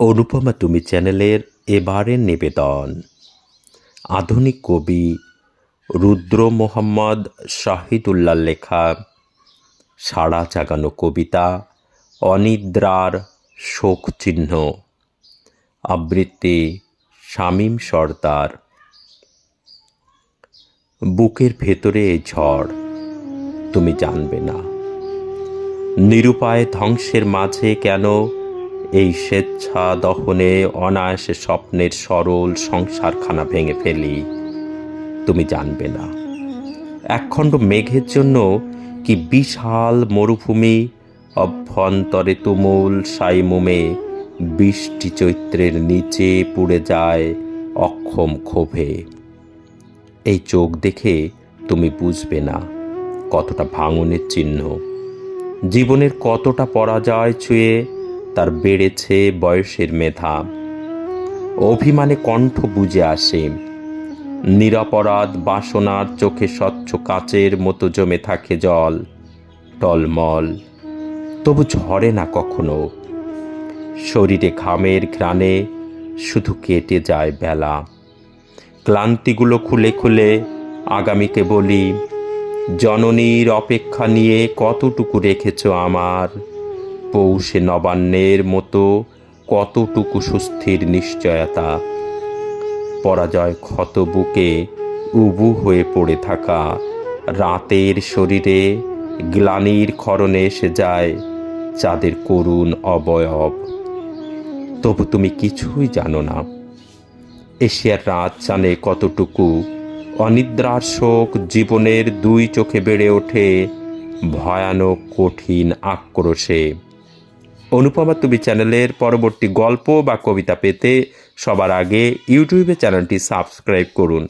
অনুপমা তুমি চ্যানেলের এবারের নিবেদন। আধুনিক কবি রুদ্র মোহাম্মদ শাহিদুল্লাহ লেখা সাড়া জাগানো কবিতা অনিদ্রার শোক চিহ্ন আবৃত্তি শামীম সর্দার। বুকের ভেতরে এই ঝড়, তুমি জানবে না। নিরুপায় ধ্বংসের মাঝে কেন এই স্বেচ্ছা দহনে অনায়াসে স্বপ্নের সরল সংসারখানা ভেঙে ফেলি। তুমি জানবে না। একখণ্ড মেঘের জন্য কি বিশাল মরুভূমি, অভ্যন্তরে তুমুল সাইমুমে বৃষ্টি চৈত্রের নিচে পুড়ে যায় অক্ষম ক্ষোভে। এই চোখ দেখে তুমি বুঝবে না কতটা ভাঙনের চিহ্ন। জীবনের কতটা পরাজয় ছুঁয়ে তার বেড়েছে বয়সের মেধা। অভিমানে কণ্ঠ বুঝে আসে। নিরাপরাধ বাসনার চোখে স্বচ্ছ কাচের মতো জমে থাকে জল, টলমল। তবু ঝরে না কখনো। শরীরে ঘামের ঘ্রাণে শুধু কেটে যায় বেলা। ক্লান্তিগুলো খুলে খুলে আগামীকে বলি, জননীর অপেক্ষা নিয়ে কতটুকু রেখেছ আমার? পৌষে নবান্নের মতো কতটুকু সুস্থির নিশ্চয়তা? পরাজয় ক্ষত বুকে উবু হয়ে পড়ে থাকা রাতের শরীরে গ্লানির ক্ষরণে এসে যায় চাঁদের করুণ অবয়ব। তবু তুমি কিছুই জানো না। এশিয়ার রাত জানে কতটুকু অনিদ্রার শোক জীবনের দুই চোখে বেড়ে ওঠে ভয়ানক কঠিন আক্রোশে। অনুপমা তুমি চ্যানেলের পরবর্তী গল্প বা কবিতা পেতে সবার আগে ইউটিউবে চ্যানেলটি সাবস্ক্রাইব করুন।